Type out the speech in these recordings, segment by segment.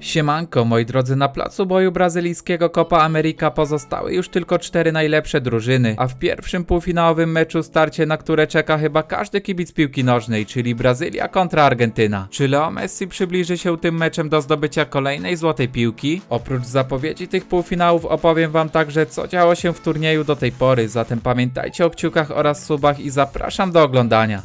Siemanko, moi drodzy, na placu boju brazylijskiego Copa America pozostały już tylko cztery najlepsze drużyny, a w pierwszym półfinałowym meczu starcie, na które czeka chyba każdy kibic piłki nożnej, czyli Brazylia kontra Argentyna. Czy Leo Messi przybliży się tym meczem do zdobycia kolejnej złotej piłki? Oprócz zapowiedzi tych półfinałów opowiem wam także, co działo się w turnieju do tej pory, zatem pamiętajcie o kciukach oraz subach i zapraszam do oglądania.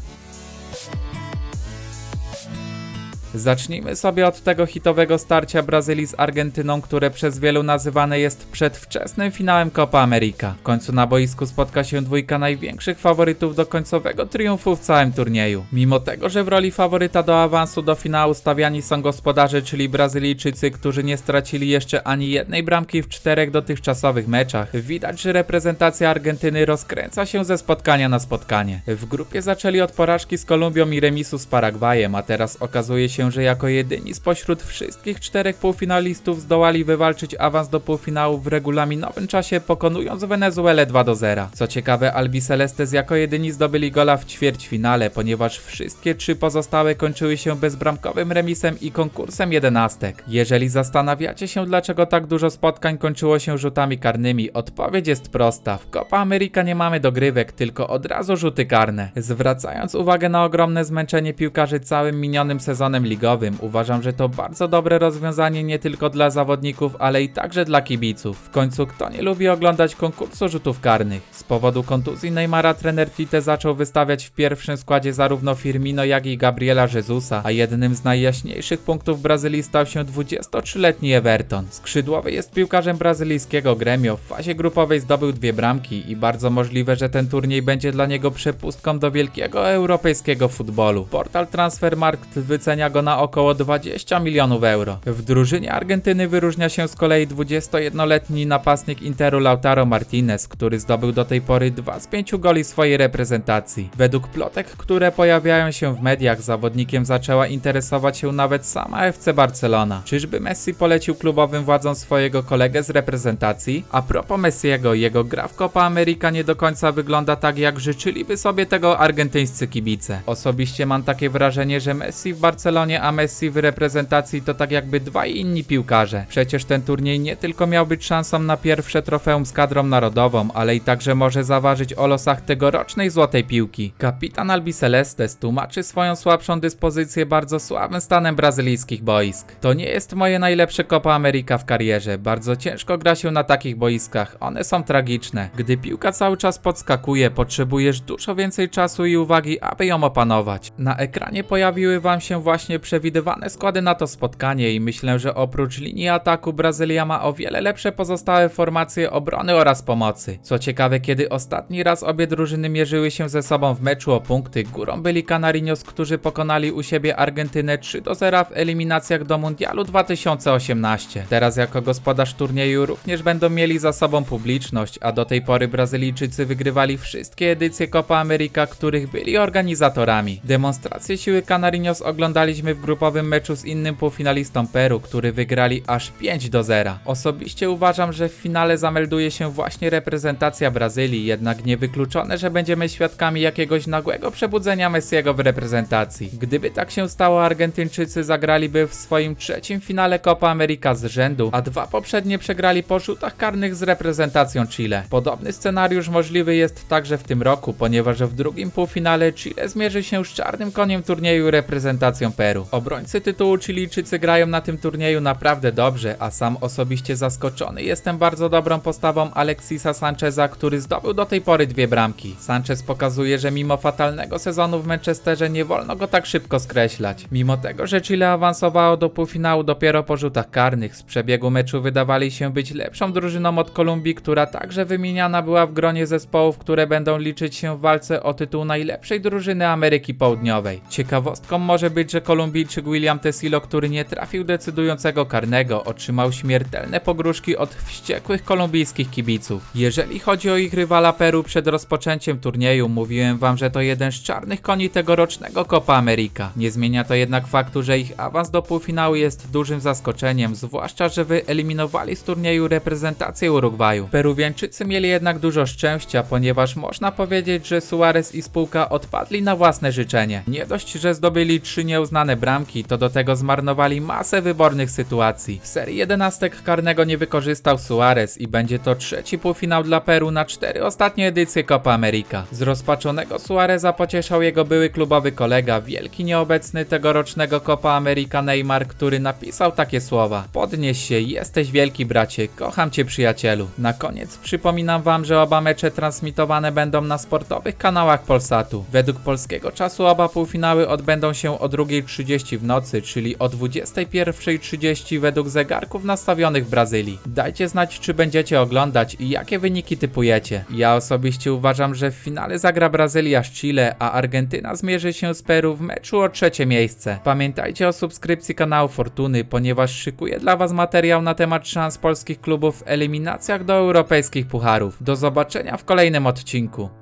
Zacznijmy sobie od tego hitowego starcia Brazylii z Argentyną, które przez wielu nazywane jest przedwczesnym finałem Copa America. W końcu na boisku spotka się dwójka największych faworytów do końcowego triumfu w całym turnieju. Mimo tego, że w roli faworyta do awansu do finału stawiani są gospodarze, czyli Brazylijczycy, którzy nie stracili jeszcze ani jednej bramki w czterech dotychczasowych meczach, widać, że reprezentacja Argentyny rozkręca się ze spotkania na spotkanie. W grupie zaczęli od porażki z Kolumbią i remisu z Paragwajem, a teraz okazuje się, że jako jedyni spośród wszystkich czterech półfinalistów zdołali wywalczyć awans do półfinału w regulaminowym czasie, pokonując Wenezuelę 2 do 0. Co ciekawe, Albi Celestes jako jedyni zdobyli gola w ćwierćfinale, ponieważ wszystkie trzy pozostałe kończyły się bezbramkowym remisem i konkursem jedenastek. Jeżeli zastanawiacie się, dlaczego tak dużo spotkań kończyło się rzutami karnymi, odpowiedź jest prosta. W Copa America nie mamy dogrywek, tylko od razu rzuty karne. Zwracając uwagę na ogromne zmęczenie piłkarzy całym minionym sezonem ligowym, uważam, że to bardzo dobre rozwiązanie nie tylko dla zawodników, ale i także dla kibiców. W końcu kto nie lubi oglądać konkursu rzutów karnych? Z powodu kontuzji Neymara trener Tite zaczął wystawiać w pierwszym składzie zarówno Firmino, jak i Gabriela Jezusa, a jednym z najjaśniejszych punktów Brazylii stał się 23-letni Everton. Skrzydłowy jest piłkarzem brazylijskiego Gremio, w fazie grupowej zdobył dwie bramki i bardzo możliwe, że ten turniej będzie dla niego przepustką do wielkiego europejskiego futbolu. Portal Transfermarkt wycenia go na około 20 milionów euro. W drużynie Argentyny wyróżnia się z kolei 21-letni napastnik Interu Lautaro Martinez, który zdobył do tej pory 2 z 5 goli swojej reprezentacji. Według plotek, które pojawiają się w mediach, zawodnikiem zaczęła interesować się nawet sama FC Barcelona. Czyżby Messi polecił klubowym władzom swojego kolegę z reprezentacji? A propos Messiego, jego gra w Copa America nie do końca wygląda tak, jak życzyliby sobie tego argentyńscy kibice. Osobiście mam takie wrażenie, że Messi w Barcelonie, a Messi w reprezentacji to tak jakby dwaj inni piłkarze. Przecież ten turniej nie tylko miał być szansą na pierwsze trofeum z kadrą narodową, ale i także może zaważyć o losach tegorocznej złotej piłki. Kapitan Albi Celestes tłumaczy swoją słabszą dyspozycję bardzo słabym stanem brazylijskich boisk. To nie jest moje najlepsze Copa America w karierze. Bardzo ciężko gra się na takich boiskach. One są tragiczne. Gdy piłka cały czas podskakuje, potrzebujesz dużo więcej czasu i uwagi, aby ją opanować. Na ekranie pojawiły wam się właśnie przewidywane składy na to spotkanie i myślę, że oprócz linii ataku Brazylia ma o wiele lepsze pozostałe formacje obrony oraz pomocy. Co ciekawe, kiedy ostatni raz obie drużyny mierzyły się ze sobą w meczu o punkty, górą byli Canarinos, którzy pokonali u siebie Argentynę 3 do 0 w eliminacjach do Mundialu 2018. Teraz jako gospodarz turnieju również będą mieli za sobą publiczność, a do tej pory Brazylijczycy wygrywali wszystkie edycje Copa America, których byli organizatorami. Demonstrację siły Canarinos oglądaliśmy w grupowym meczu z innym półfinalistą Peru, który wygrali aż 5 do 0. Osobiście uważam, że w finale zamelduje się właśnie reprezentacja Brazylii, jednak niewykluczone, że będziemy świadkami jakiegoś nagłego przebudzenia Messiego w reprezentacji. Gdyby tak się stało, Argentyńczycy zagraliby w swoim trzecim finale Copa America z rzędu, a dwa poprzednie przegrali po rzutach karnych z reprezentacją Chile. Podobny scenariusz możliwy jest także w tym roku, ponieważ w drugim półfinale Chile zmierzy się z czarnym koniem turnieju reprezentacją Peru. Obrońcy tytułu Chilijczycy grają na tym turnieju naprawdę dobrze, a sam osobiście zaskoczony jestem bardzo dobrą postawą Alexisa Sancheza, który zdobył do tej pory dwie bramki. Sanchez pokazuje, że mimo fatalnego sezonu w Manchesterze nie wolno go tak szybko skreślać. Mimo tego, że Chile awansowało do półfinału dopiero po rzutach karnych, z przebiegu meczu wydawali się być lepszą drużyną od Kolumbii, która także wymieniana była w gronie zespołów, które będą liczyć się w walce o tytuł najlepszej drużyny Ameryki Południowej. Ciekawostką może być, że Kolumbijczyk William Tesilo, który nie trafił decydującego karnego, otrzymał śmiertelne pogróżki od wściekłych kolumbijskich kibiców. Jeżeli chodzi o ich rywala Peru przed rozpoczęciem turnieju, mówiłem wam, że to jeden z czarnych koni tegorocznego Copa America. Nie zmienia to jednak faktu, że ich awans do półfinału jest dużym zaskoczeniem, zwłaszcza, że wyeliminowali z turnieju reprezentację Urugwaju. Peruwiańczycy mieli jednak dużo szczęścia, ponieważ można powiedzieć, że Suarez i spółka odpadli na własne życzenie. Nie dość, że zdobyli trzy nieuznane bramki, to do tego zmarnowali masę wybornych sytuacji. W serii jedenastek karnego nie wykorzystał Suarez i będzie to trzeci półfinał dla Peru na cztery ostatnie edycje Copa America. Zrozpaczonego Suareza pocieszał jego były klubowy kolega, wielki nieobecny tegorocznego Copa America Neymar, który napisał takie słowa. Podnieś się, jesteś wielki bracie, kocham cię przyjacielu. Na koniec przypominam wam, że oba mecze transmitowane będą na sportowych kanałach Polsatu. Według polskiego czasu oba półfinały odbędą się o 2.30 w nocy, czyli o 21.30 według zegarków nastawionych w Brazylii. Dajcie znać, czy będziecie oglądać i jakie wyniki typujecie. Ja osobiście uważam, że w finale zagra Brazylia z Chile, a Argentyna zmierzy się z Peru w meczu o trzecie miejsce. Pamiętajcie o subskrypcji kanału Fortuny, ponieważ szykuję dla Was materiał na temat szans polskich klubów w eliminacjach do europejskich pucharów. Do zobaczenia w kolejnym odcinku.